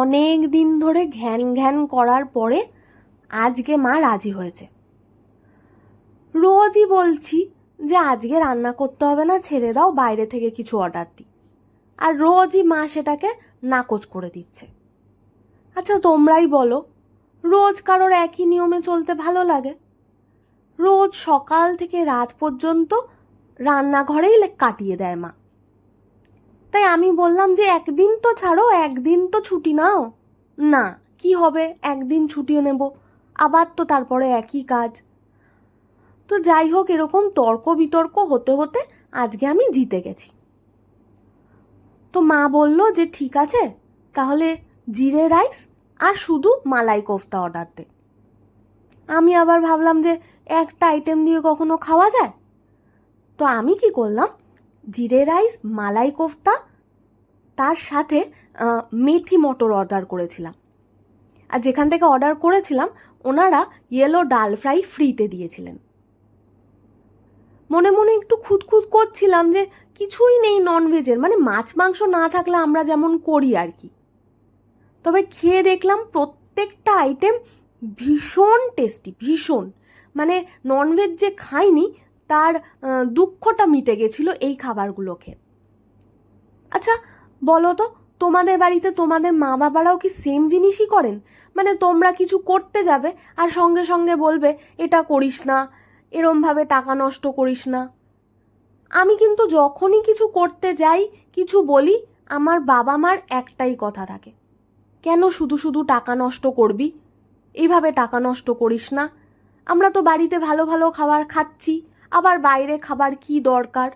অনেক দিন ধরে ঘ্যান ঘ্যান করার পরে আজকে মা রাজি হয়েছে। রোজই বলছি যে আজকে রান্না করতে হবে না, ছেড়ে দাও, বাইরে থেকে কিছু অর্ডার দিই আর রোজই মা সেটাকে নাকচ করে দিচ্ছে। আচ্ছা তোমরাই বলো, রোজ কারোর একই নিয়মে চলতে ভালো লাগে? রোজ সকাল থেকে রাত পর্যন্ত রান্নাঘরেই কাটিয়ে দেয় মা। তাই আমি বললাম যে একদিন তো ছাড়ো, একদিন তো ছুটি নাও। না, কি হবে? একদিন ছুটি নেব, আবার তো তারপরে একই কাজ। তো যাই হোক, এরকম তর্ক বিতর্ক হতে হতে আজকে আমি জিতে গেছি। তো মা বলল যে ঠিক আছে, তাহলে জিরে রাইস আর শুধু মালাই কোফতা অর্ডার দে। আমি আবার ভাবলাম যে একটা আইটেম দিয়ে কখনো খাওয়া যায়? তো আমি কি করলাম? জিরে রাইস, মালাই কোফতা, তার সাথে মেথি মটর অর্ডার করেছিলাম। আর যেখান থেকে অর্ডার করেছিলাম, ওনারা ইয়েলো ডাল ফ্রাই ফ্রিতে দিয়েছিলেন। মনে মনে একটু খুঁতখুত করছিলাম যে, কিছুই নেই ননভেজের মানে মাছ মাংস না থাকলে আমরা যেমন করি আর কি। তবে খেয়ে দেখলাম প্রত্যেকটা আইটেম ভীষণ টেস্টি ভীষণ। মানে ননভেজ যে খাইনি তার দুঃখটা মিটে গেছিল এই খাবারগুলো খেয়ে আচ্ছা বলো তো, তোমাদের বাড়িতে তোমাদের মা বাবারাও কি সেম জিনিসই করেন? মানে তোমরা কিছু করতে যাবে আর সঙ্গে সঙ্গে বলবে, এটা করিস না, এরমভাবে টাকা নষ্ট করিস না। আমি কিন্তু যখনই কিছু করতে যাই, কিছু বলি, আমার বাবা মার একটাই কথা থাকে, কেন শুধু শুধু টাকা নষ্ট করবি? এইভাবে টাকা নষ্ট করিস না। আমরা তো বাড়িতে ভালো ভালো খাবার খাচ্ছি। আবার বাইরে খাবার কি দরকার?